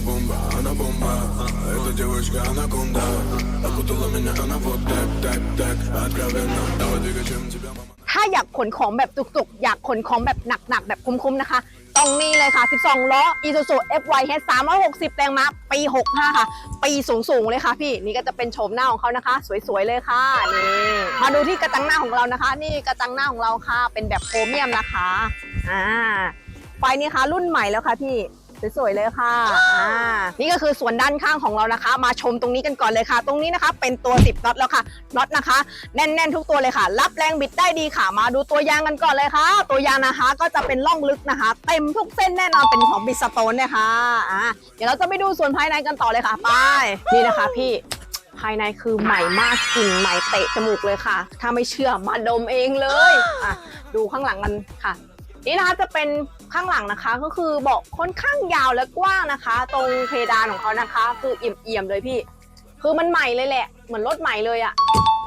бомба, она бомба Эта девочка анаконда Окутала меня она вот так, так, так Откровенно, давай двигачем тебя, мама ถ้าอยากขนของแบบจุกๆ อยากขนของแบบหนักๆ แบบคุ้มๆ นะคะ ต้องนี่เลยค่ะ 12 ล้อ Isuzu FYH 360 แรงม้า ปี 65 ค่ะ ปีสูงๆ เลยค่ะพี่ นี่ก็จะเป็นโฉมหน้าของเขานะคะ สวยๆ เลยค่ะ นี่ มาดูที่กระจังหน้าของเรานะคะ นี่กระจังหน้าของเราค่ะ เป็นแบบโครเมียมนะคะ อ่า ไฟนี่ค่ะรุ่นใหม่แล้วค่ะพี่ สวยๆเลยค่ะอ่านี่ก็คือส่วนด้านข้างของเรานะคะ มาชมตรงนี้กันก่อนเลยค่ะ ตรงนี้นะคะ เป็นตัว 10น็อตแล้วค่ะน็อตนะคะ แน่นๆ ทุกตัวเลยค่ะ รับแรงบิดได้ดีค่ะ มาดูตัวยางกันก่อนเลยค่ะ ตัวยางนะคะก็จะเป็นร่องลึกนะคะ เต็มทุกเส้นแน่นอนเป็นของบิสโตนนี่ยค่ะอ่าเดี๋ยวเราจะไปดูส่วนภายในกันต่อเลยค่ะไปนี่นะคะพี่ภายในคือใหม่มากกลิ่นใหม่เตะจมูกเลยค่ะ ถ้าไม่เชื่อมาดมเองเลยอะดูข้างหลังกันค่ะ นี่นะคะจะเป็น ข้างหลังนะคะ ก็คือเบาะค่อนข้างยาวและกว้างนะคะ ตรงเพดานของเขานะคะ คือเอี่ยมๆเลยพี่ คือมันใหม่เลยแหละ เหมือนรถใหม่เลยอะ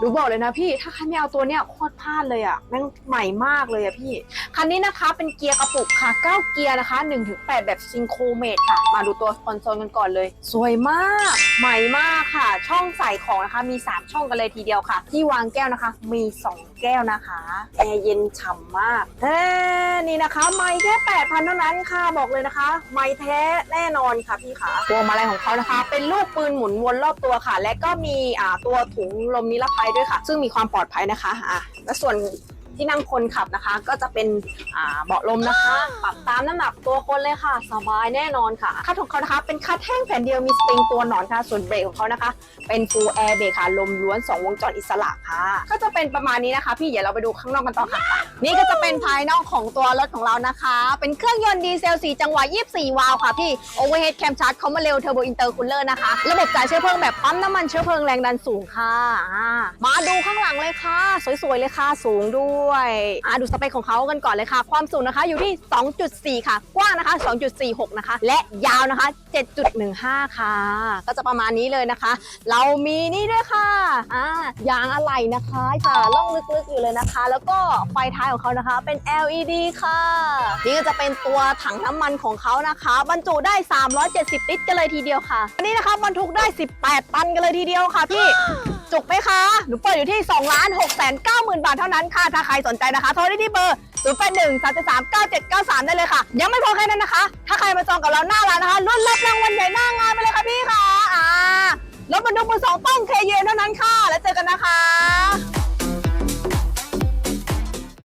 ดูบอกเลยนะพี่ ถ้าใครไม่เอาตัวเนี้ยโคตรพลาดเลยอะแม่งใหม่มากเลยอะพี่ คันนี้นะคะเป็นเกียร์กระปุกค่ะ 9 เกียร์นะคะ 1-8 แบบซิงโครเมตค่ะ มาดูตัวคอนโซลกันก่อนเลย สวยมาก ใหม่มากค่ะ ช่องใส่ของนะคะ มี 3 ช่องกันเลยทีเดียวค่ะ ที่วางแก้วนะคะ มี 2 แก้วนะคะแอร์เย็นฉ่ำมากเอ้นี่นะคะไม่แค่8,000เท่านั้นค่ะบอกเลยนะคะ ไม่แท้แน่นอนค่ะพี่ขาพวมาลัยของเขานะคะ เป็นลูกปืนหมุนวนรอบตัวค่ะ และก็มีอ่าตัวถุงลมนิรภัยด้วยค่ะ ซึ่งมีความปลอดภัยนะคะอะและส่วน ที่นั่งคนขับนะคะ ก็จะเป็นเบาะลมนะคะ ปรับตามน้ำหนักตัวคนเลยค่ะ สบายแน่นอนค่ะคัดของเขานะคะ เป็นคัดแท่งแผ่นเดียวมีสปริงตัวหนอนค่ะ ส่วนเบรกของเขานะคะ เป็น full air brake ค่ะ ลมล้วน 2 วงจรอิสระค่ะ ก็จะเป็นประมาณนี้นะคะ พี่เดี๋ยวเราไปดูข้างนอกกันต่อค่ะ นี่ก็จะเป็นภายนอกของตัวรถของเรานะคะ เป็นเครื่องยนต์ดีเซล 4 จังหวะ 24 วาล์วค่ะพี่ overhead cam charge เขามาเร็ว turbo intercooler นะคะ ระบบจ่ายเชื้อเพลิงแบบปั๊มน้ำมันเชื้อเพลิงแรงดันสูงค่ะ มาดูข้างหลังเลยค่ะ สวยๆเลยค่ะ สูงด้วยอ่าดูสเปคของเขากันก่อนเลยค่ะ ความสูงนะคะอยู่ที่ 2.4 ค่ะ กว้างนะคะ 2.46 นะคะ และยาวนะคะ 7.15 ค่ะ ก็จะประมาณนี้เลยนะคะ เรามีนี่ด้วยค่ะอ่ายางอะไหล่นะคะจะล่องลึกๆอยู่เลยนะคะ แล้วก็ไฟท้ายของเขานะคะเป็น LED ค่ะ นี่ก็จะเป็นตัวถังน้ำมันของเขานะคะ บรรจุได้ 370 ลิตรกันเลยทีเดียวค่ะอันนี้นะคะบรรทุกได้ 18 ตันกันเลยทีเดียวค่ะพี่ จุกไหมคะ หนูเปิดอยู่ที่2ล้าน6 9 0 0 0 0บาทเท่านั้นค่ะ ถ้าใครสนใจนะคะ โทรได้ที่เบอร์0 8 1 3 3 9 7 9 3 ได้เลยค่ะ ยังไม่พอแค่นั้นนะคะ ถ้าใครมาจองกับเราหน้าร้านนะคะรุ่นรับรางวัลใหญ่หน้างานไปเลยค่ะพี่ค่ะ อ่ารถบรรทุกมือสองต้องเคเยนเท่านั้นค่ะ แล้วเจอกันนะคะ